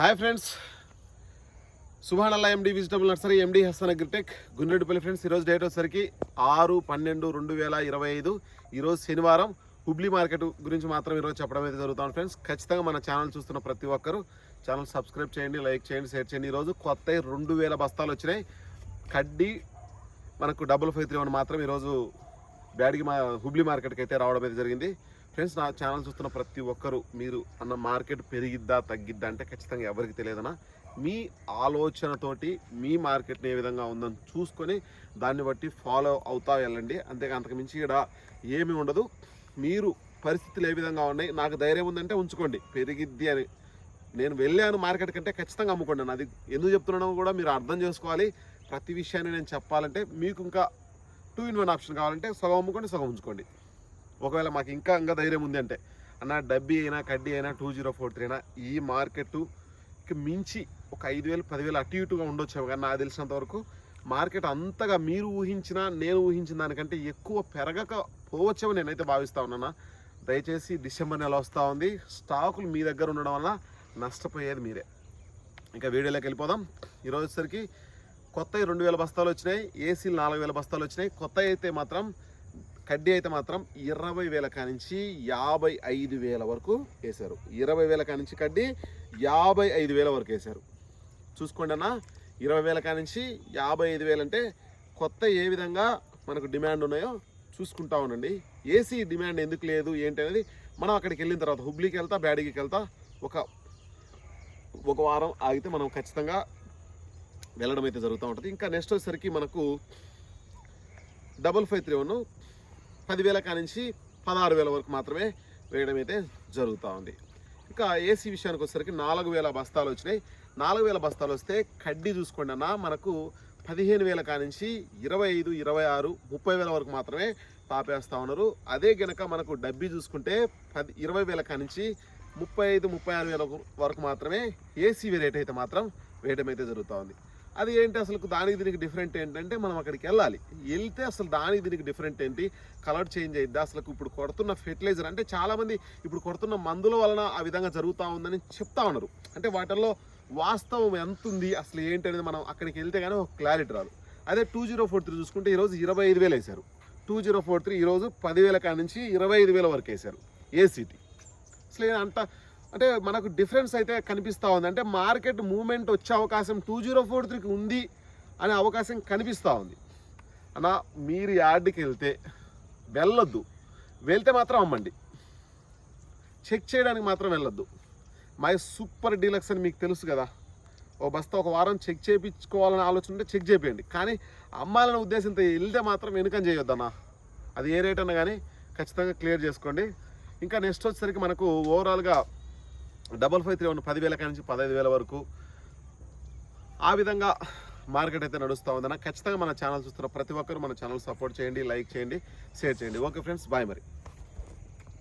Hi friends. సుభానల్లా MD vegetable nursery MD Hasan agritech Gundreddipalli friends ఈరోజు date వచ్చేసరికి ఆరు పన్నెండు రెండు వేల ఇరవై ఐదు. ఈరోజు శనివారం హుబ్లీ మార్కెట్ గురించి మాత్రం ఈరోజు చెప్పడం అయితే జరుగుతుంది ఫ్రెండ్స్. ఖచ్చితంగా మన ఛానల్ చూస్తున్న ప్రతి ఒక్కరు ఛానల్ సబ్స్క్రైబ్ చేయండి లైక్ చేయండి షేర్ చేయండి. ఈరోజు కొత్త రెండు వేల బస్తాలు వచ్చినాయి. కడ్డీ మనకు డబుల్ ఫైవ్ త్రీ వన్ మాత్రం ఈరోజు బ్యాడ్కి మా హుబ్లీ మార్కెట్కి అయితే రావడం అయితే జరిగింది. ఫ్రెండ్స్ నా ఛానల్ చూస్తున్న ప్రతి ఒక్కరు మీరు అన్న మార్కెట్ పెరిగిద్దా తగ్గిద్దా అంటే ఖచ్చితంగా ఎవరికి తెలియదనా మీ ఆలోచనతోటి మీ మార్కెట్ని ఏ విధంగా ఉందని చూసుకొని దాన్ని బట్టి ఫాలో అవుతా వెళ్ళండి. అంతేగా అంతకుమించి ఇక్కడ ఏమీ ఉండదు. మీరు పరిస్థితులు ఏ విధంగా ఉన్నాయి నాకు ధైర్యం ఉందంటే ఉంచుకోండి. పెరిగిద్ది అని నేను వెళ్ళాను మార్కెట్ కంటే ఖచ్చితంగా అమ్ముకోండి అది ఎందుకు చెప్తున్నానో కూడా మీరు అర్థం చేసుకోవాలి. ప్రతి విషయాన్ని నేను చెప్పాలంటే మీకు ఇంకా టూ ఇన్ వన్ ఆప్షన్ కావాలంటే సగం అమ్ముకోండి సగం ఉంచుకోండి. ఒకవేళ మాకు ఇంకా ఇంకా ధైర్యం ఉంది అంటే అన్న డబ్బీ అయినా కడ్డీ అయినా టూ జీరో ఫోర్ త్రీ అయినా ఈ మార్కెట్కి మించి ఒక ఐదు వేలు పదివేలు అటు ఇటుగా ఉండొచ్చాము కానీ నాకు తెలిసినంత వరకు మార్కెట్ అంతగా మీరు ఊహించిన నేను ఊహించిన దానికంటే ఎక్కువ పెరగక పోవచ్చేమో నేనైతే భావిస్తా ఉన్నానా దయచేసి డిసెంబర్ నెల వస్తూ ఉంది. స్టాకులు మీ దగ్గర ఉండడం వల్ల నష్టపోయేది మీరే. ఇంకా వీడియోలోకి వెళ్ళిపోదాం. ఈరోజు సరికి కొత్త రెండు వేల బస్తాలు వచ్చినాయి. ఏసీలు నాలుగు వేల బస్తాలు వచ్చినాయి. కొత్త అయితే మాత్రం కడ్డీ అయితే మాత్రం ఇరవై వేల కానించి యాభై ఐదు వేల వరకు వేశారు. ఇరవై వేల కానించి కడ్డీ యాభై ఐదు వేల వరకు వేశారు. చూసుకోండి అన్న ఇరవై వేల కానించి యాభై ఐదు వేలు అంటే కొత్త ఏ విధంగా మనకు డిమాండ్ ఉన్నాయో చూసుకుంటా ఉండండి. ఏసీ డిమాండ్ ఎందుకు లేదు ఏంటి అనేది మనం అక్కడికి వెళ్ళిన తర్వాత హుబ్లీకి వెళ్తా బ్యాడీకి వెళ్తా ఒక ఒక వారం ఆగితే మనం ఖచ్చితంగా వెళ్ళడం అయితే జరుగుతూ ఉంటుంది. ఇంకా నెక్స్ట్ వచ్చేసరికి మనకు డబల్ ఫైవ్ త్రీ వన్ పదివేల కానించి పదహారు వేల వరకు మాత్రమే వేయడం అయితే జరుగుతూ ఉంది. ఇంకా ఏసీ విషయానికి వచ్చేసరికి నాలుగు వేల బస్తాలు వచ్చినాయి. నాలుగు వేల బస్తాలు వస్తే కడ్డీ చూసుకోండి అన్న మనకు పదిహేను వేల కానించి ఇరవై ఐదు ఇరవై ఆరు ముప్పై వేల వరకు మాత్రమే తాపేస్తూ ఉన్నారు. అదే గనక మనకు డబ్బీ చూసుకుంటే పది ఇరవై వేల కానించి ముప్పై ఐదు ముప్పై ఆరు వేల వరకు మాత్రమే ఏసీ రేట్ అయితే మాత్రం వేయడం అయితే జరుగుతూ ఉంది. అది ఏంటి అసలు దానికి దీనికి డిఫరెంట్ ఏంటంటే మనం అక్కడికి వెళ్ళాలి. వెళ్తే అసలు దానికి దీనికి డిఫరెంట్ ఏంటి? కలర్ చేంజ్ అయ్యిద్ది అసలు ఇప్పుడు కొడుతున్న ఫెర్టిలైజర్ అంటే చాలామంది ఇప్పుడు కొడుతున్న మందుల వలన ఆ విధంగా జరుగుతూ ఉందని చెప్తా ఉన్నారు. అంటే వాటిల్లో వాస్తవం ఎంత ఉంది? అసలు ఏంటి అనేది మనం అక్కడికి వెళ్తే కానీ ఒక క్లారిటీ రాదు. అదే టూ జీరో ఫోర్ త్రీ చూసుకుంటే ఈరోజు ఇరవై ఐదు వేలు వేశారు. టూ జీరో ఫోర్ త్రీ ఈరోజు పదివేల కాడ నుంచి ఇరవై ఐదు వేల వరకు వేశారు. ఏసీటీ అసలు ఏ అంత అంటే మనకు డిఫరెన్స్ అయితే కనిపిస్తూ ఉంది. అంటే మార్కెట్ మూమెంట్ వచ్చే అవకాశం టూ జీరో ఫోర్ త్రీకి ఉంది అనే అవకాశం కనిపిస్తూ ఉంది. అన్న మీరు యార్డ్కి వెళ్తే వెళ్ళొద్దు. వెళ్తే మాత్రం అమ్మండి. చెక్ చేయడానికి మాత్రం వెళ్ళొద్దు. మై సూపర్ డీలక్స్ అని మీకు తెలుసు కదా. ఓ బస్తా ఒక వారం చెక్ చేయించుకోవాలని ఆలోచన ఉంటే చెక్ చేయండి కానీ అమ్మాలనే ఉద్దేశంతో వెళ్తే మాత్రం వెనుకని చేయొద్దన్నా. అది ఏ రేట్ అన్నా కానీ ఖచ్చితంగా క్లియర్ చేసుకోండి. ఇంకా నెక్స్ట్ వచ్చేసరికి మనకు ఓవరాల్గా డబల్ ఫైవ్ త్రీ వన్ పదివేల కాడి నుంచి పదహైదు వేల వరకు ఆ విధంగా మార్కెట్ అయితే నడుస్తూ ఉందన్న. ఖచ్చితంగా మన ఛానల్ చూస్తున్న ప్రతి ఒక్కరు మన ఛానల్ సపోర్ట్ చేయండి లైక్ చేయండి షేర్ చేయండి. ఓకే ఫ్రెండ్స్ బాయ్ మరి.